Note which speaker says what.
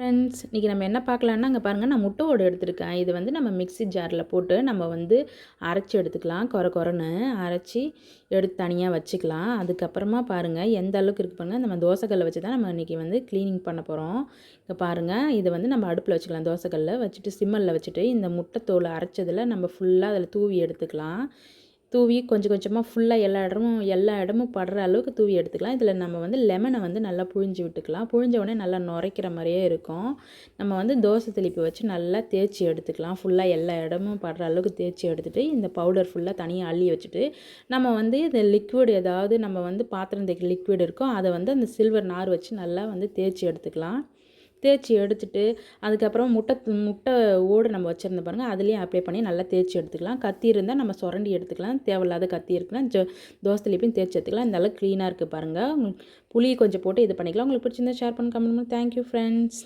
Speaker 1: Friends இன்றைக்கி நம்ம என்ன பார்க்கலான்னா அங்கே பாருங்கள் நான் முட்டை ஓடு எடுத்திருக்கேன். இது வந்து நம்ம மிக்ஸி ஜாரில் போட்டு நம்ம வந்து அரைச்சி எடுத்துக்கலாம். குறை குறைன்னு அரைச்சி எடுத்து தனியாக வச்சுக்கலாம். அதுக்கப்புறமா பாருங்கள் எந்த அளவுக்கு இருக்கு பாருங்கள் நம்ம தோசைக்கல்லை வச்சு தான் நம்ம இன்றைக்கி வந்து க்ளீனிங் பண்ண போகிறோம் இங்கே பாருங்கள் இதை வந்து நம்ம அடுப்பில் வச்சுக்கலாம். தோசைக்கல்ல வச்சுட்டு சிம்மலில் வச்சுட்டு இந்த முட்டை தோலை அரைச்சதில் நம்ம ஃபுல்லாக அதில் தூவி எடுத்துக்கலாம். தூவி கொஞ்சம் கொஞ்சமாக ஃபுல்லாக எல்லா இடமும் எல்லா இடமும் படுற அளவுக்கு தூவி எடுத்துக்கலாம். இதில் நம்ம வந்து லெமனை வந்து நல்லா புழிஞ்சு விட்டுக்கலாம். புழிஞ்ச உடனே நல்லா நுரைக்கிற மாதிரியே இருக்கும். நம்ம வந்து தோசை தெளிப்பு வச்சு நல்லா தேய்ச்சி எடுத்துக்கலாம். ஃபுல்லாக எல்லா இடமும் படுற அளவுக்கு தேய்ச்சி எடுத்துகிட்டு இந்த பவுடர் ஃபுல்லாக தனியாக அள்ளி வச்சுட்டு நம்ம வந்து இந்த லிக்விட் ஏதாவது நம்ம வந்து பாத்திரம் தேய்க்க லிக்விட் இருக்கோ அதை வந்து அந்த சில்வர் நார் வச்சு நல்லா வந்து தேய்ச்சி எடுத்துக்கலாம். தேய்ச்சி எடுத்துட்டு அதுக்கப்புறம் முட்டை முட்டை ஓடு நம்ம வச்சுருந்த பாருங்கள் அதுலேயும் அப்ளை பண்ணி நல்லா தேய்ச்சி எடுத்துக்கலாம். கத்தி இருந்தால் நம்ம சுரண்டி எடுத்துக்கலாம். தேவையில்லாத கத்தி இருக்கலாம் ஜோ தோசை திருப்பியும் தேய்ச்சி எடுத்துக்கலாம். இந்த அளவுக்கு க்ளீனாக இருக்குது பாருங்கள் புளி கொஞ்சம் போட்டு இது பண்ணிக்கலாம். உங்களுக்கு பிடிச்சிருந்தா ஷேர் பண்ணி கமெண்ட் பண்ணி. Thank you friends